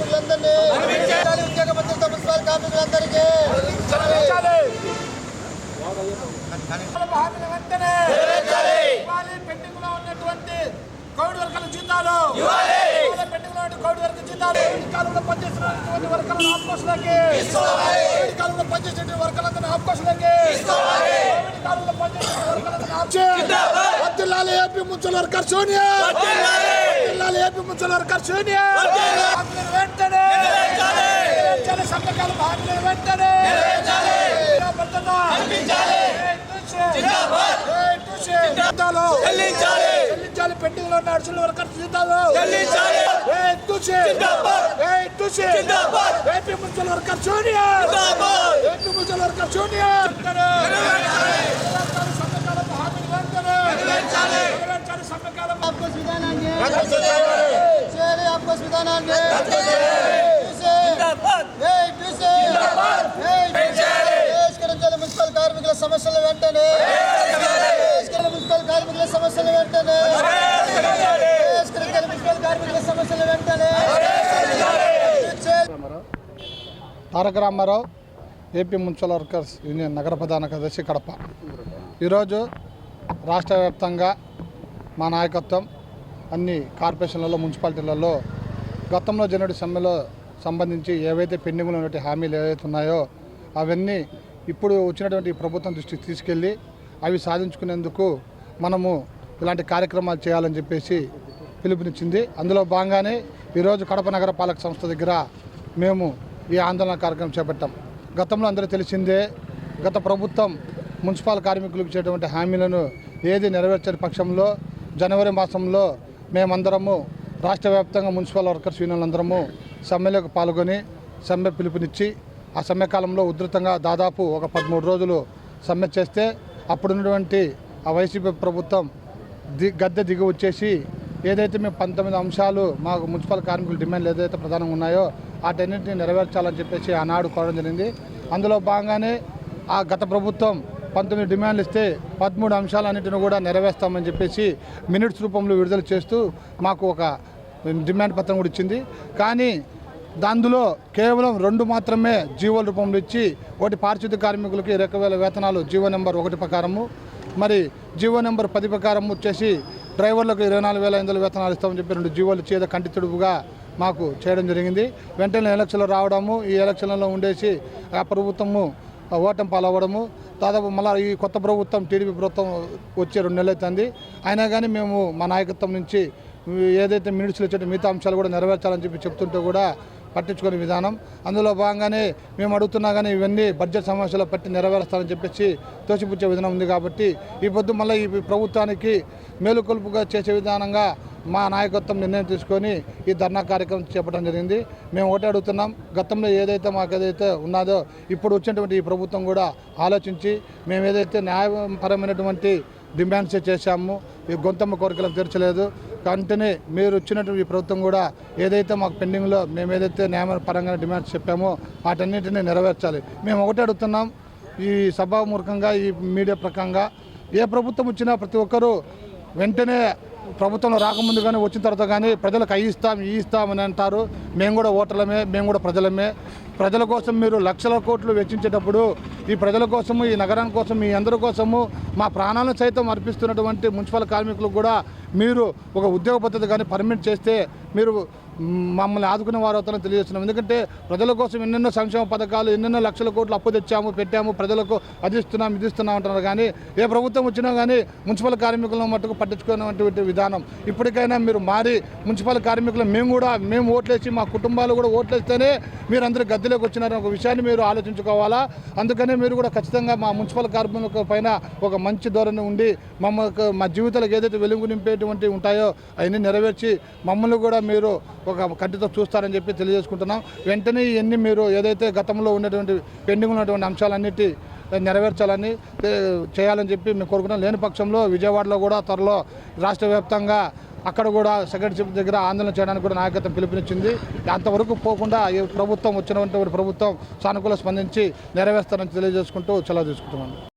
కార్మికులందరినీ ఉద్యోగ భద్రత మున్సిపల్ కార్మికులందరికీ ఉన్నటువంటి కోవిడ్ జీతాలు. కోవిడ్ జీతాలు. కాలంలో కాలంలో పనిచేసిన కాలంలో పనిచేసిన AP municipal worker Sonia. AP municipal worker Sonia. హామీల వెంటనే సంతకాల హామీల వెంటనే. చెల్లించాలి. పెండింగ్లో ఉన్న అర్జున్ వర్కర్ జీతాలు చెల్లించాలి AP municipal worker Sonia AP municipal worker Sonia సంతకాలకు హామీలు వెంటనే నెరవేర్చాలి సంతకాల ఆప్కోస్ విధానాన్ని చేయాలి పరిష్కరించాలి మున్సిపల్ కార్మికుల సమస్యల వెంటనే. పరిష్కరించాలి మున్సిపల్ కార్మికుల సమస్యల వెంటనే. పరిష్కరించాలి మున్సిపల్ కార్మికుల సమస్యల వెంటనే. Taraka Ramarao AP municipal workers union నగర ప్రధాన కార్యదర్శి కడప. ఈరోజు రాష్ట్ర వ్యాప్తంగా మా నాయకత్వం అన్ని కార్పొరేషన్లలో మున్సిపాలిటీలలో గతంలో జరిగిన సమ్మెలో సంబంధించి ఏవైతే పెండింగ్లో ఉన్నటువంటి హామీలు ఏవైతే ఉన్నాయో అవన్నీ ఇప్పుడు వచ్చినటువంటి ప్రభుత్వం దృష్టికి తీసుకెళ్ళి అవి సాధించుకునేందుకు మనము ఇలాంటి కార్యక్రమాలు చేయాలని చెప్పేసి పిలుపునిచ్చింది. అందులో భాగంగానే ఈరోజు కడప నగర పాలక సంస్థ దగ్గర మేము ఈ ఆందోళన కార్యక్రమం చేపట్టాం. గతంలో అందరూ తెలిసిందే గత ప్రభుత్వం మున్సిపల్ కార్మికులకు ఇచ్చేటువంటి హామీలను ఏది నెరవేర్చని పక్షంలో జనవరి మాసంలో మేమందరము రాష్ట్ర వ్యాప్తంగా మున్సిపల్ వర్కర్స్ యూనియన్లందరము సమ్మెలకు సమ్మెలోకి పాల్గొని సమ్మె పిలుపునిచ్చి ఆ సమ్మె కాలంలో ఉధృతంగా దాదాపు ఒక పదమూడు రోజులు సమ్మె చేస్తే అప్పుడున్నటువంటి ఆ వైసీపీ ప్రభుత్వం ది గద్దె దిగి వచ్చేసి ఏదైతే మేము పంతొమ్మిది అంశాలు మాకు మున్సిపల్ కార్మికుల డిమాండ్లు ఏదైతే ప్రధానంగా ఉన్నాయో వాటన్నింటినీ నెరవేర్చాలని చెప్పేసి ఆనాడు కోరడం జరిగింది. అందులో భాగంగానే ఆ గత ప్రభుత్వం పంతొమ్మిది డిమాండ్లు ఇస్తే పదమూడు అంశాలన్నింటిని కూడా నెరవేర్స్తామని చెప్పేసి మినిట్స్ రూపంలో విడుదల చేస్తూ మాకు ఒక డిమాండ్ పత్రం కూడా ఇచ్చింది. కానీ అందులో కేవలం రెండు మాత్రమే జీవోల రూపంలో ఇచ్చి ఒకటి పారిశుద్ధ్య కార్మికులకి ఇరవై వేల వేతనాలు జీవో నెంబర్ ఒకటి ప్రకారము. మరి జీవో నెంబర్ పది ప్రకారం వచ్చేసి డ్రైవర్లకు ఇరవై నాలుగు వేల ఐదు వందల వేతనాలు ఇస్తామని చెప్పి రెండు జీవోలు చేత కంటి తుడుపుగా మాకు చేయడం జరిగింది. వెంటనే ఎలక్షన్లు రావడము ఈ ఎలక్షన్లలో ఉండేసి ఆ ప్రభుత్వము ఓటం పాలవ్వడము. దాదాపు మళ్ళీ ఈ కొత్త ప్రభుత్వం టీడీపీ ప్రభుత్వం వచ్చే రెండు నెలలు అవుతుంది. అయినా కానీ మేము మా నాయకత్వం నుంచి ఏదైతే మినిట్స్లు వచ్చే మిగతా అంశాలు కూడా నెరవేర్చాలని చెప్పి చెప్తుంటే కూడా పట్టించుకునే విధానం. అందులో భాగంగానే మేము అడుగుతున్నా కానీ ఇవన్నీ బడ్జెట్ సమస్యలు పట్టి నెరవేరుస్తారని చెప్పేసి తోసిపుచ్చే విధానం ఉంది కాబట్టి ఈ పొద్దు మళ్ళీ ఈ ప్రభుత్వానికి మేలుకొల్పుగా చేసే విధానంగా మా నాయకత్వం నిర్ణయం తీసుకొని ఈ ధర్నా కార్యక్రమం చేపట్టడం జరిగింది. మేము ఒకటే అడుగుతున్నాం. గతంలో ఏదైతే మాకు ఏదైతే ఉన్నదో ఇప్పుడు వచ్చినటువంటి ఈ ప్రభుత్వం కూడా ఆలోచించి మేము ఏదైతే న్యాయపరమైనటువంటి డిమాండ్స్ చేశాము ఈ గొంతమ్మ కోరికలను తీర్చలేదు. కంటనే మీరు వచ్చినటువంటి ఈ ప్రభుత్వం కూడా ఏదైతే మాకు పెండింగ్లో మేము ఏదైతే న్యాయపరంగా డిమాండ్స్ చెప్పామో వాటన్నిటిని నెరవేర్చాలి. మేము ఒకటే అడుగుతున్నాం. ఈ సభామూర్ఖంగా ఈ మీడియా ప్రకంగా ఏ ప్రభుత్వం వచ్చినా ప్రతి ఒక్కరూ వెంటనే ప్రభుత్వంలో రాకముందు కానీ వచ్చిన తర్వాత కానీ ప్రజలకు అవి ఇస్తాం ఈ ఇస్తాం అని అంటారు. మేము కూడా ఓటర్లమే మేము కూడా ప్రజలమే. ప్రజల కోసం మీరు లక్షల కోట్లు వెచ్చించేటప్పుడు ఈ ప్రజల కోసము ఈ నగరం కోసం మీ అందరి కోసము మా ప్రాణాలను సైతం అర్పిస్తున్నటువంటి మున్సిపల్ కార్మికులకు కూడా మీరు ఒక ఉద్యోగ పద్ధతి కానీ పర్మిట్ చేస్తే మీరు మమ్మల్ని ఆదుకునే వారు అవుతారని తెలియజేస్తున్నాం. ఎందుకంటే ప్రజల కోసం ఎన్నెన్నో సంక్షేమ పథకాలు ఎన్నెన్నో లక్షల కోట్లు అప్పు తెచ్చాము పెట్టాము ప్రజలకు అది ఇస్తున్నాం ఇది ఇస్తున్నాం అంటున్నారు. కానీ ఏ ప్రభుత్వం వచ్చినా కానీ మున్సిపల్ కార్మికులను మట్టుకు పట్టించుకున్నటువంటి విధానం ఇప్పటికైనా మీరు మారి మున్సిపల్ కార్మికులు మేము కూడా మేము ఓట్లేసి మా కుటుంబాలు కూడా ఓట్లేస్తేనే మీరు అందరూ గద్దెలోకి వచ్చినారని ఒక విషయాన్ని మీరు ఆలోచించుకోవాలా? అందుకనే మీరు కూడా ఖచ్చితంగా మా మున్సిపల్ కార్మికుల పైన ఒక మంచి ధోరణి ఉండి మమ్మల్ని మా జీవితాలకు ఏదైతే వెలుగు నింపేటువంటి ఉంటాయో అవన్నీ నెరవేర్చి మమ్మల్ని కూడా మీరు ఒక కట్టితో చూస్తారని చెప్పి తెలియజేసుకుంటున్నాం. వెంటనే ఇవన్నీ మీరు ఏదైతే గతంలో ఉన్నటువంటి పెండింగ్ ఉన్నటువంటి అంశాలన్నిటి నెరవేర్చాలని చేయాలని చెప్పి మేము కోరుకున్నాం లేని పక్షంలో విజయవాడలో కూడా త్వరలో రాష్ట్ర వ్యాప్తంగా అక్కడ కూడా సెక్రటరీ దగ్గర ఆందోళన చేయడానికి కూడా నాయకత్వం పిలుపునిచ్చింది. అంతవరకు పోకుండా ఈ ప్రభుత్వం వచ్చినటువంటి ప్రభుత్వం సానుకూల స్పందించి నెరవేర్స్తారని తెలియజేసుకుంటూ సెలవు తీసుకుంటున్నాను